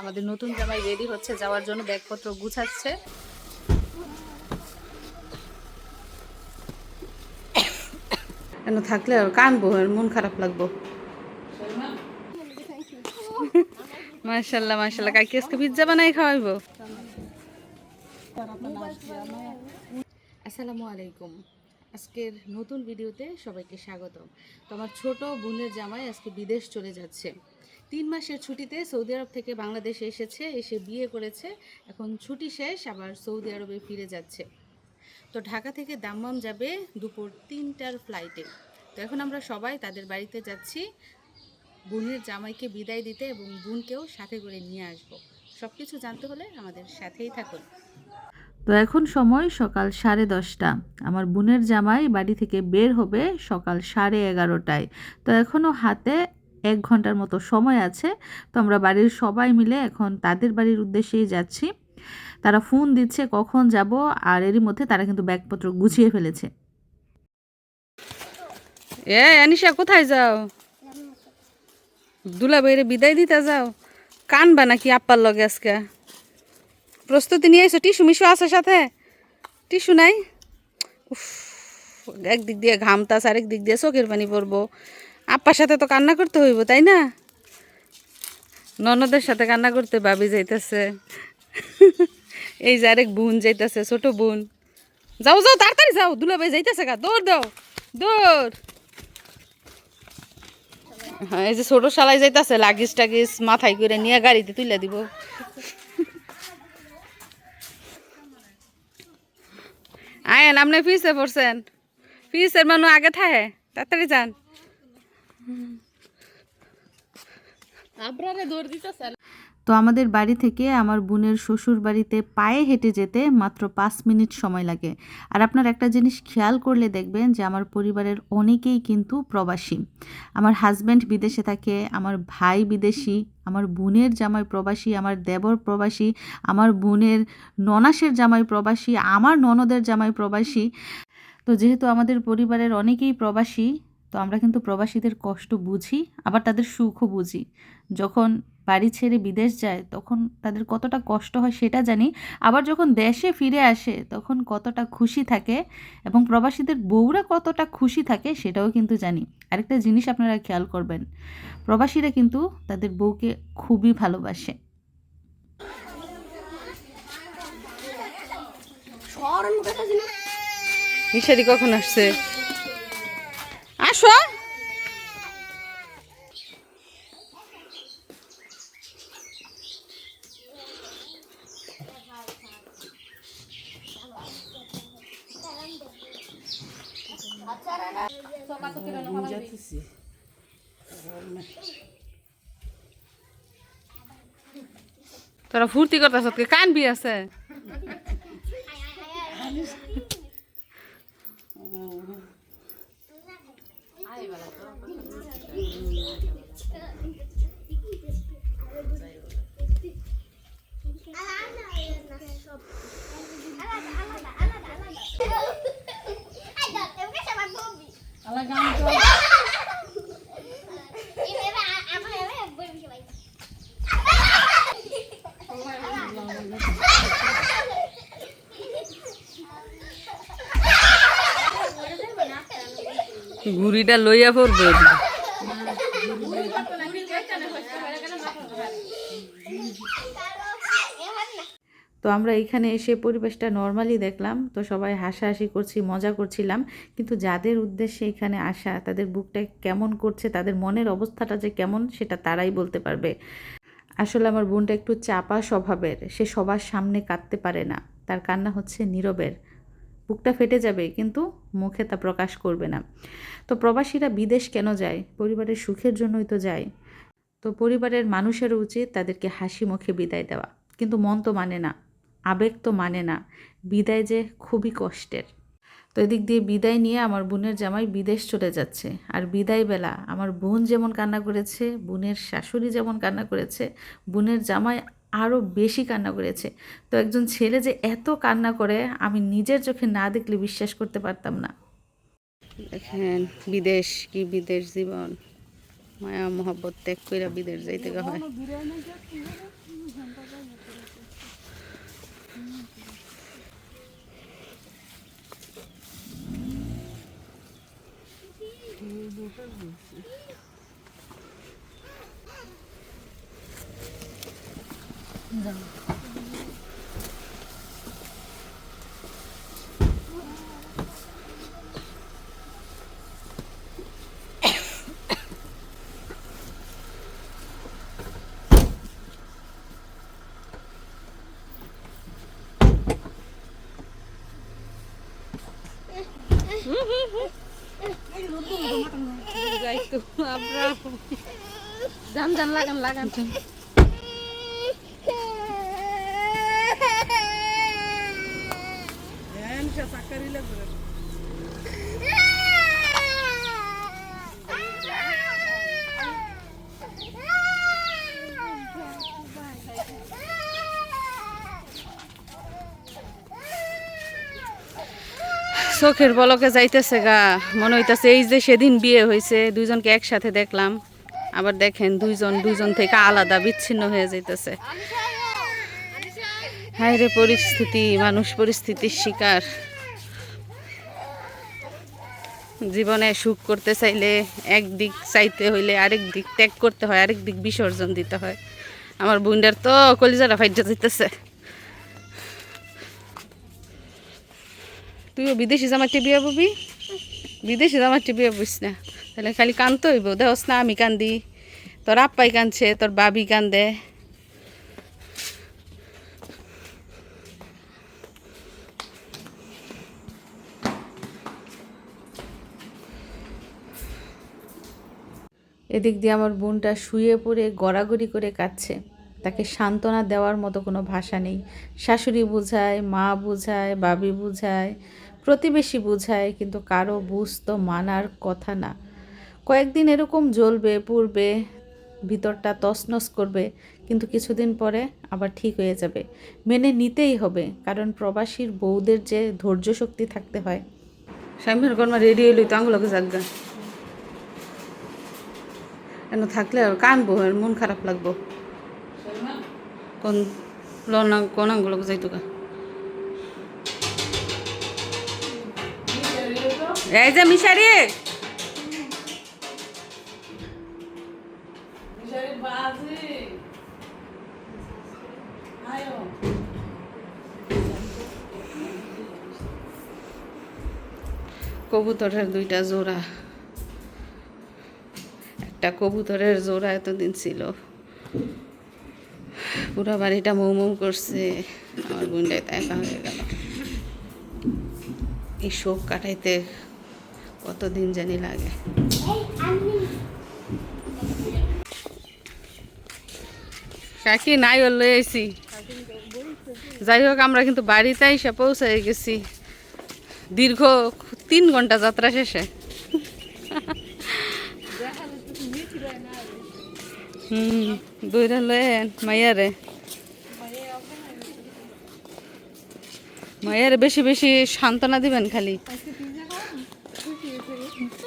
আমাদের নতুন জামাই রেডি হচ্ছে যাওয়ার জন্য ব্যাগপত্র গুছাচ্ছে। কেন থাকলে আর কানবো আর মন খারাপ লাগবো। মাশাল্লাহ মাশাল্লাহ কাকি আজকে পিজ্জা বানাই খাওয়াইবো। আসসালামু আলাইকুম। আজকের নতুন ভিডিওতে সবাইকে স্বাগতম। তোমার ছোট বোনের জামাই আজকে বিদেশ চলে যাচ্ছে। তিন মাসের ছুটিতে সৌদি আরব থেকে বাংলাদেশে এসেছে, এসে বিয়ে করেছে। এখন ছুটি শেষ, আবার সৌদি আরবে ফিরে যাচ্ছে। তো ঢাকা থেকে দাম্মাম যাবে দুপুর তিনটার ফ্লাইটে তো এখন আমরা সবাই তাদের বাড়িতে যাচ্ছি। বোনের জামাইকে বিদায় দিতে এবং বোনকেও সাথে করে নিয়ে আসব। সব কিছু জানতে হলে আমাদের সাথেই থাকুন। তো এখন সময় সকাল সাড়ে দশটা। আমার বোনের জামাই বাড়ি থেকে বের হবে সকাল সাড়ে এগারোটায়। তো এখনও হাতে এক ঘণ্টার মতো সময় আছে। তো আমরা বাড়ির সবাই মিলে এখন তাদের বাড়ির উদ্দেশ্যেই যাচ্ছি। তারা ফোন দিচ্ছে, কখন যাব, আর এরই মধ্যে তারা কিন্তু ব্যাগপত্র গুছিয়ে ফেলেছে। এ আনিশা কোথায় যাও? দুলা বাইরে বিদায় দিতে যাও। কানবা নাকি আপ্পার লগে আজকে? প্রস্তুতি নিয়ে এসো টিস্যু মিশু আছে সাথে? টিস্যু নাই? উফ, একদিক দিয়ে ঘামতাস আরেক দিক দিয়ে চোখের পানি পড়ব। আপ্পার সাথে তো কান্না করতে হইব, তাই না? ননদের সাথে কান্না করতে ভাবি যাইতেছে। এই যে আরেক বোন যাইতেছে, ছোট বোন। যাও যাও, তাড়াতাড়ি যাও, দুলাভাই যাইতেছে গা, দৌড় দাও, দৌড়। হ্যাঁ এই যে ছোট শালাই যাইতেছে লাগিস টাগিস মাথায় করে নিয়ে গাড়িতে তুলে দিব। আয়েন, আপনি ফিসে পড়ছেন। ফিসের মানুষ আগে থাকে তাড়াতাড়ি যান। তো আমাদের বাড়ি থেকে আমার বোনের শ্বশুর বাড়িতে পায়ে হেঁটে যেতে মাত্র পাঁচ মিনিট সময় লাগে। আর আপনার একটা জিনিস খেয়াল করলে দেখবেন যে আমার পরিবারের অনেকেই কিন্তু প্রবাসী। আমার হাজব্যান্ড বিদেশে থাকে, আমার ভাই বিদেশি, আমার বোনের জামাই প্রবাসী, আমার দেবর প্রবাসী, আমার বোনের ননাসের জামাই প্রবাসী, আমার ননদের জামাই প্রবাসী। তো যেহেতু আমাদের পরিবারের অনেকেই প্রবাসী তো আমরা কিন্তু প্রবাসীদের কষ্ট বুঝি আবার তাদের সুখও বুঝি। যখন বাড়ি ছেড়ে বিদেশ যায় তখন তাদের কতটা কষ্ট হয় সেটা জানি আবার যখন দেশে ফিরে আসে তখন কতটা খুশি থাকে এবং প্রবাসীদের বউরা কতটা খুশি থাকে সেটাও কিন্তু জানি। আরেকটা জিনিস আপনারা খেয়াল করবেন প্রবাসীরা কিন্তু তাদের বউকে খুবই ভালোবাসে। কখন আসছে? আসো। তোরা ফুর্তি করতেছ কানবি আছে। ঘুড়িটা লইয়া পড়বে তো আমরা এখানে এসে পরিবেশটা নর্মালি দেখলাম। তো সবাই হাসাহাসি করছি, মজা করছিলাম। কিন্তু যাদের উদ্দেশ্যে এখানে আসা, তাদের বুকটা কেমন করছে, তাদের মনের অবস্থাটা যে কেমন, সেটা তারাই বলতে পারবে। আসলে আমার বোনটা একটু চাপা স্বভাবের, সে সবার সামনে কাঁদতে পারে না। তার কান্না হচ্ছে নীরবের। বুকটা ফেটে যাবে, কিন্তু মুখে তা প্রকাশ করবে না। তো প্রবাসীরা বিদেশ কেন যায়? পরিবারের সুখের জন্যই তো যায়। তো পরিবারের মানুষেরও উচিত তাদেরকে হাসি মুখে বিদায় দেওয়া। কিন্তু মন তো মানে না, আবেগ তো মানে না, বিদায় যে খুবই কষ্টের। তো এদিক দিয়ে বিদায় নিয়ে আমার বোনের জামাই বিদেশ চলে যাচ্ছে। আর বিদায় বেলা আমার বোন যেমন কান্না করেছে, বোনের শাশুড়ি যেমন কান্না করেছে, বোনের জামাই আরও বেশি কান্না করেছে। তো একজন ছেলে যে এত কান্না করে, আমি নিজের চোখে না দেখলে বিশ্বাস করতে পারতাম না। দেখেন, বিদেশ কি বিদেশ জীবন। মায়া, মহব্বত ত্যাগ করে বিদেশ যাইতে হয়। যাই তো আমরা যান যান লাগান লাগান। চোখের বলকে যাইতেছে গা, মনে হইতেছে এই যে সেদিন বিয়ে হয়েছে দুইজনকে একসাথে দেখলাম। আবার দেখেন দুইজন দুইজন থেকে আলাদা, বিচ্ছিন্ন হয়ে যাইতেছে। হায় রে পরিস্থিতি, মানুষ পরিস্থিতির শিকার। জীবনে সুখ করতে চাইলে একদিক চাইতে হইলে আরেক দিক ত্যাগ করতে হয়, আরেক দিক বিসর্জন দিতে হয়। আমার বোনটার তো কলিজারা ফাইটা যেতেছে তুইও বিদেশি জামাটি বিয়া ববি বিদেশি জামাটি বিয়া বুঝ না। তাহলে খালি কানতে হইব। দেহস না, আমি কান্দি। তোর আপ্পাই কানছে তোর বাবি কান্দে। এদিক দিয়ে আমার বোনটা শুয়ে পড়ে গড়াগড়ি করে কাঁদছে। তাকে সান্ত্বনা দেওয়ার মতো কোনো ভাষা নেই। শাশুড়ি বুঝায়, মা বুঝায়, বাবি বুঝায়, প্রতিবেশী বুঝায়, কিন্তু কারও বুঝ তো মানার কথা না। কয়েকদিন এরকম জ্বলবে, পুড়বে, ভিতরটা তছনছ করবে, কিন্তু কিছুদিন পরে আবার ঠিক হয়ে যাবে। মেনে নিতেই হবে, কারণ প্রবাসীর বউদের যে ধৈর্য শক্তি থাকতে হয়। স্বামীর কর্মা রেডি হইলি তো আঙুলকে জাগা এন থাকলে আর কানবো আর মন খারাপ লাগবো। কোন লন কোন আঙ্গুলকে যাইতো গা এই যে মিশারি কবুতরের দুইটা জোড়া একটা কবুতরের জোড়া এতদিন ছিল। পুরো বাড়িটা মৌ মৌ করছে, আমার বোনটাই একা হয়ে গেল। এই শোক কাটাইতে কতদিন জানি লাগে। কাকি, নাই ওর আইছি। যাই হোক, আমরা কিন্তু বাড়িতে এসে পৌঁছে গেছি। দীর্ঘ তিন ঘণ্টা যাত্রা শেষে। হুম দইরা লয়েন মাইয়ারে। মাইয়ারে বেশি বেশি সান্ত্বনা দিবেন খালি।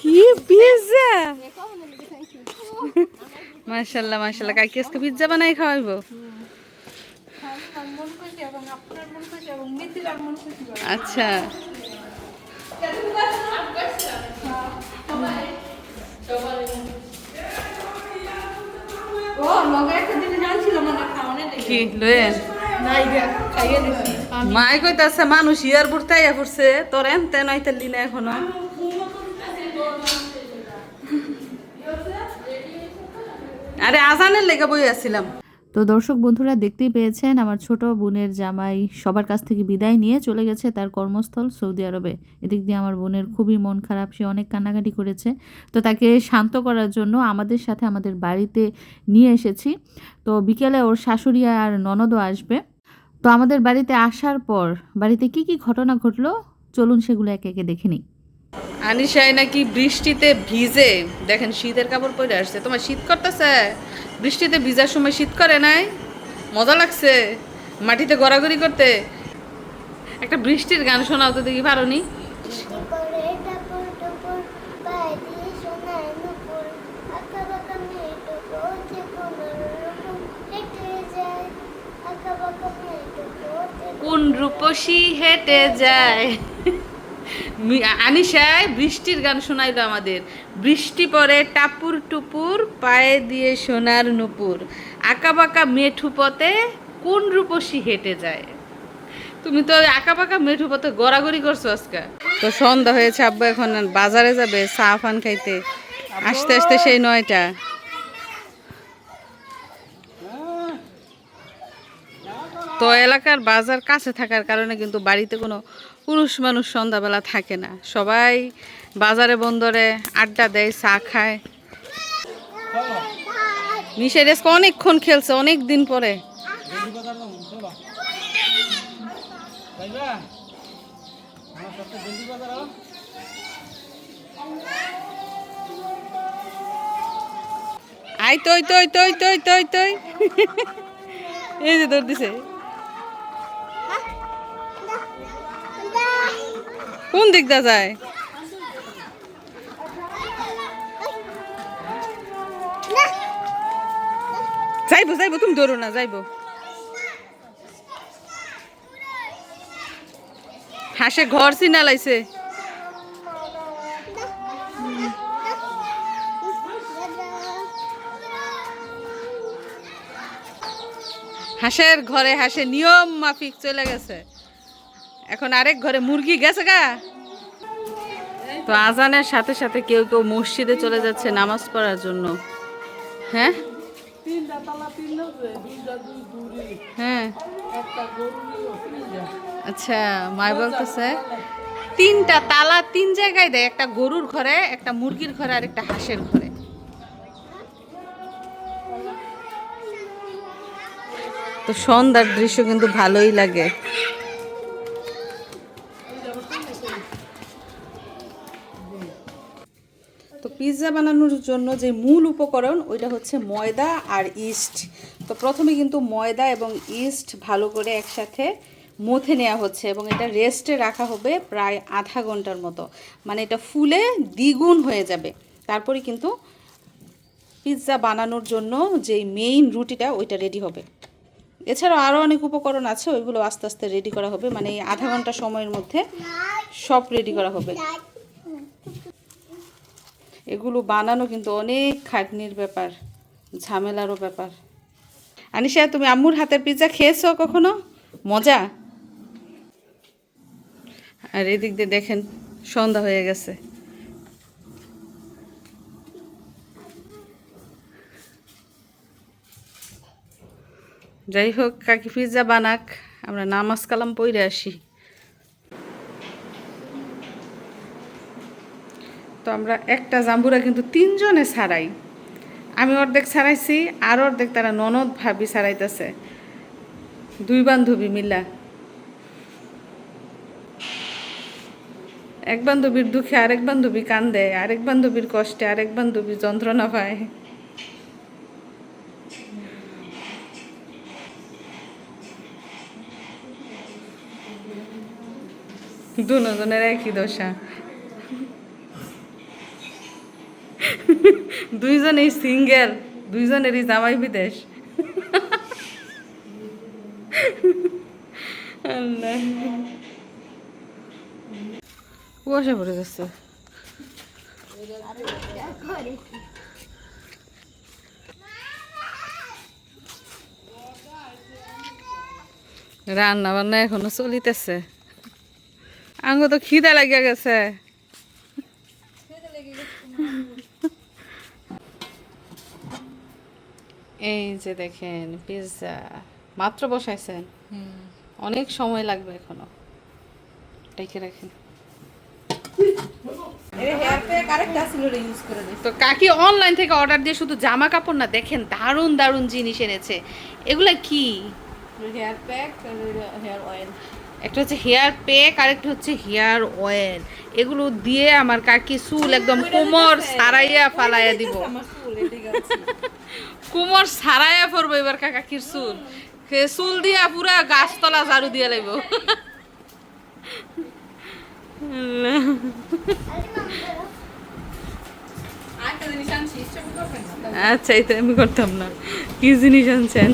কি পিজ্জা? মাশাল্লাহ মাশাল্লাহ কাকি আজকে পিজ্জা বানাই খাওয়াইবো। আচ্ছা। কি লয়েন? মাই কইতাছে মানুষ ইয়ার বুড়তাইয়া পড়ছে। তোর এনতে নইতালি না এখনও। আরে আজানের লেগে বই আসছিলাম তো দর্শক বন্ধুরা দেখতেই পেয়েছেন, আমার ছোট বোনের জামাই সবার কাছ থেকে বিদায় নিয়ে চলে গেছে তার কর্মস্থল সৌদি আরবে। এদিক দিয়ে আমার বোনের খুবই মন খারাপ, সে অনেক কান্নাকাটি করেছে। তো তাকে শান্ত করার জন্য আমাদের সাথে আমাদের বাড়িতে নিয়ে এসেছি। তো বিকেলে ওর শাশুড়ি আর ননদও আসবে। তো আমাদের বাড়িতে আসার পর বাড়িতে কি কি ঘটনা ঘটলো? চলুন সেগুলো একে একে দেখে নিই। আনিশাই নাকি বৃষ্টিতে ভিজে, দেখেন শীতের কাপড় পরে আসছে। তোমার শীত করতেছে? বৃষ্টিতে ভিজার সময় শীত করে নাই। মজা লাগছে মাটিতে গড়াগড়ি করতে। একটা বৃষ্টির গান শোনাও তো দেখি পারো কোনো রূপসী হেঁটে যায়? আনিশায় বৃষ্টির গান শোনাইল আমাদের। বৃষ্টি পরে টাপুর টুপুর পায়ে দিয়ে সোনার নুপুর। আঁকা বাঁকা মেঠু পথে কোন রূপসী হেঁটে যায়? তুমি তো আঁকা পাকা মেঠু পথে গড়াগড়ি করছ আজকে। তো সন্ধ্যা হয়েছে আব্বু এখন বাজারে যাবে চা ফান খাইতে। আস্তে আস্তে সেই নয়টা। তো এলাকার বাজার কাছে থাকার কারণে কিন্তু বাড়িতে কোনো পুরুষ মানুষ সন্ধ্যাবেলা থাকে না। সবাই বাজারে, বন্দরে আড্ডা দেয়, চা খায়। মিশের এসকে অনেকক্ষণ খেলছে অনেক দিন পরে। আই তই তই তই তই তই তই এই যে দৌড় দিছে। কোন দিক দা যায়? যাইবো যাইবো, তুমি দৌড়ো না, যাইবো। হাসে ঘর চিনা লাইছে। হাঁসের ঘরে হাসে নিয়ম মাফিক চলে গেছে। এখন আরেক ঘরে মুরগি গেছে গা। তো আজানের সাথে সাথে কেউ কেউ মসজিদে চলে যাচ্ছে নামাজ পড়ার জন্য। হ্যাঁ? হ্যাঁ। আচ্ছা মায় বলতেছে, তিনটা তালা তিন জায়গায় দেয়, একটা গরুর ঘরে, একটা মুরগির ঘরে, আর একটা হাঁসের ঘরে। তো সন্ধ্যার দৃশ্য কিন্তু ভালোই লাগে। পিৎজা বানানোর জন্য যে মূল উপকরণ, ওইটা হচ্ছে ময়দা আর ইস্ট। তো প্রথমে কিন্তু ময়দা এবং ইস্ট ভালো করে একসাথে মথে নেওয়া হচ্ছে এবং এটা রেস্টে রাখা হবে প্রায় আধা ঘণ্টার মতো। মানে এটা ফুলে দ্বিগুণ হয়ে যাবে। তারপরে কিন্তু পিৎজা বানানোর জন্য যেই মেইন রুটিটা, ওইটা রেডি হবে। এছাড়াও আরও অনেক উপকরণ আছে, ওইগুলো আস্তে আস্তে রেডি করা হবে। মানে এই আধা ঘণ্টা সময়ের মধ্যে সব রেডি করা হবে। এগুলো বানানো কিন্তু অনেক খাটনির ব্যাপার, ঝামেলারও ব্যাপার। আনিশা, তুমি আম্মুর হাতের পিৎজা খেয়েছো কখনো? মজা? আর এদিক দিয়ে দেখেন, সন্ধ্যা হয়ে গেছে। যাই হোক, কাকি পিৎজা বানাক, আমরা নামাজ কালাম পইরে আসি। তো আমরা একটা জাম্বুরা কিন্তু তিনজনে ছাড়াই। আমি অর্ধেক ছাড়াইছি আর অর্ধেক তারা ননদ ভাবি ছাড়াইতেছে। দুই বান্ধবী মিলা। এক বান্ধবীর দুঃখে আরেক বান্ধবী কান্দে, আরেক বান্ধবীর কষ্টে আরেক বান্ধবী যন্ত্রণা পায়। দুজনের একই দশা। দুইজনেই সিঙ্গেল, দুইজনেরই জামাই বিদেশ। কুয়াশা পড়ে যাচ্ছে। রান্না বান্না এখনও চলিতেছে। আঙ্গ তো খিদা লাগিয়া গেছে। এই যে দেখেন পিৎজা মাত্র বসাইছেন। অনেক সময় লাগবে এখনও। ডেকে রাখেন। তো কাকি অনলাইন থেকে অর্ডার দিয়ে শুধু জামা কাপড় না দেখেন দারুণ দারুণ জিনিস এনেছে। এগুলা কি? হেয়ার প্যাক হেয়ার অয়েল একটা হচ্ছে হেয়ার প্যাক আর একটা হচ্ছে হেয়ার অয়েল এগুলো দিয়ে আমার কাকি চুল একদম কোমর সারাইয়া ফালাইয়া দিব। কোমর সারাইয়া পড়ব এবার কাকির চুল। চুল দিয়া পুরা গাছতলা ঝাড়ু দিয়া লাগব আরেকটা আচ্ছা এই তো আমি করতাম না। কি জিনিস আনছেন?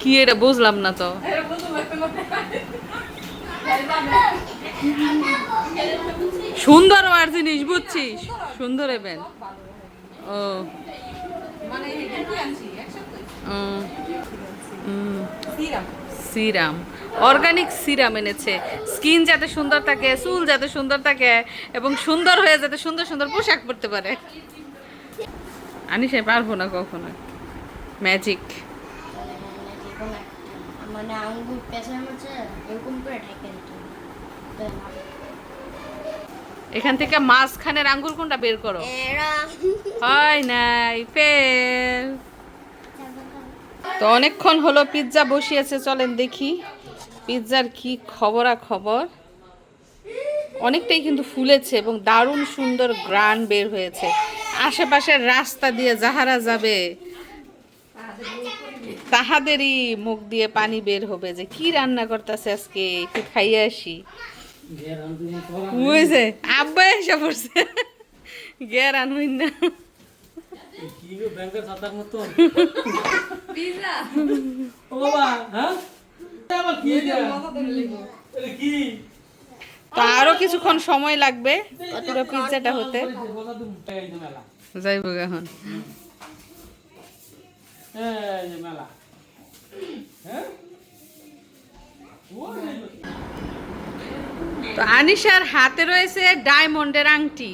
কি এটা বুঝলাম না তো এরকম তো একটা কথা সুন্দর হওয়ার জিনিস, বুঝছিস? সুন্দর এবেন ও। সিরাম। অর্গানিক সিরাম এনেছে। স্কিন যাতে সুন্দর থাকে, চুল যাতে সুন্দর থাকে, এবং সুন্দর হয়ে যাতে সুন্দর সুন্দর পোশাক পরতে পারে। আনি সে পারব না কখনো। ম্যাজিক মানে আঙ্গুর পেছনের মধ্যে এরকম করে ঢেকে দিতে এখান থেকে মাঝখানের আঙ্গুর কোনটা বের করো? হয় নাই ফেল। তো অনেকক্ষণ হলো পিৎজা বসিয়েছে চলেন দেখি পিৎজার কি খবরা খবর অনেকটাই কিন্তু ফুলেছে এবং দারুণ সুন্দর গ্রান বের হয়েছে। আশেপাশের রাস্তা দিয়ে যাহারা যাবে। তাহাদেরই মুখ দিয়ে পানি বের হবে যে কি রান্না করতেছে আজকে একটু খাইয়ে আসি। বুঝছে আব্বা এসে পড়ছে। গেরান হইন না। ও বাবা হ্যাঁ? তো আরও কিছুক্ষণ সময় লাগবে পুরো পিৎজাটা হতে। যাইব এখন। মেলা। তো আনিশার হাতে রয়েছে ডায়মন্ডের আংটি।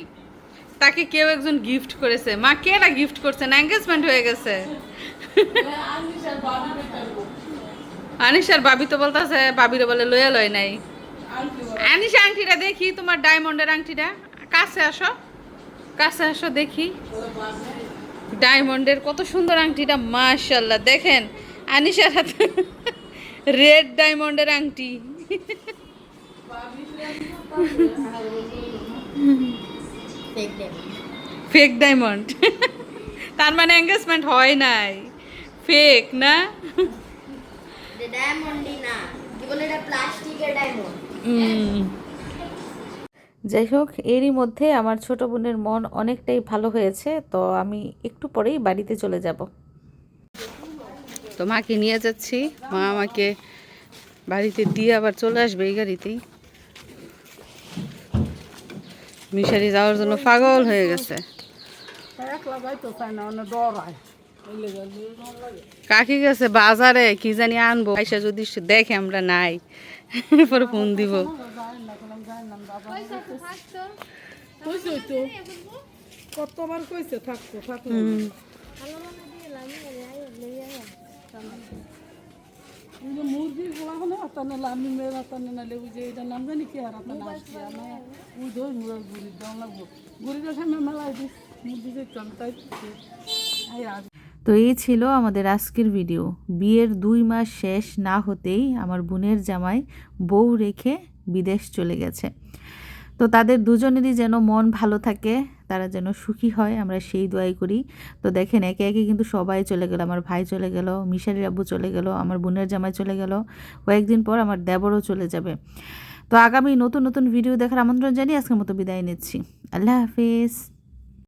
তাকে কেউ একজন গিফট করেছে। মা কেটা গিফট করছে? না এঙ্গেজমেন্ট হয়ে গেছে। আনিশার বাবি তো বলতেছে, বাবিরে বলে লয়ে লয় নাই। আনিশা আংটিটা দেখি, তোমার ডায়মন্ডের আংটিটা। কাছে আসো। কাছে আসো দেখি। ডায়মন্ডের কত সুন্দর আংটিটা মাশাল্লাহ দেখেন আনিশার হাতে রেড ডায়মন্ডের আংটি। Fake diamond. তার মানে এঙ্গেজমেন্ট হয় নাই। ফেক না? ডায়মন্ডই না। কি বলে এটা প্লাস্টিকের ডায়মন্ড উম। যাই হোক এরই মধ্যে আমার ছোট বোনের মন অনেকটাই ভালো হয়েছে তো আমি একটু পরেই বাড়িতে চলে যাব। তো মাকে নিয়ে যাচ্ছি। মা আমাকে বাড়িতে দিয়ে আবার চলে আসবে এই গাড়িতেই। মিশারি যাওয়ার জন্য পাগল হয়ে গেছে। কাকি গেছে বাজারে কি জানি আনব। পয়সা যদি দেখে আমরা নাই পরে ফোন দিব। কতবার কইছে থাকতো থাকতো। ওই যে মুরগির গোলা হলে আতানে লামি মেয়ের আতানে নালে ওই যে এটা নাম জানি কি আর আতানে আসছে আমার ওই ধর মুরার গুড়ি দাম লাগবো গুড়িটার সামনে মেলায় দিস মুরগি যে চলতাই আই আজ তো এই ছিল আমাদের আজকের ভিডিও বিয়ের দুই মাস শেষ না হতেই আমার বোনের জামাই বউ রেখে বিদেশ চলে গেছে। তো তাদের দুজনেরই যেন মন ভালো থাকে। তারা যেন সুখী হয়, আমরা সেই দোয়াই করি। তো দেখেন, একে একে কিন্তু সবাই চলে গেল, আমার ভাই চলে গেল, মিশারির আব্বু চলে গেল, আমার বোনের জামাই চলে গেল। কয়েকদিন পর আমার দেবরও চলে যাবে। তো আগামী নতুন নতুন ভিডিও দেখার আমন্ত্রণ জানিয়ে আজকের মতো বিদায় নিচ্ছি। আল্লাহ হাফিজ।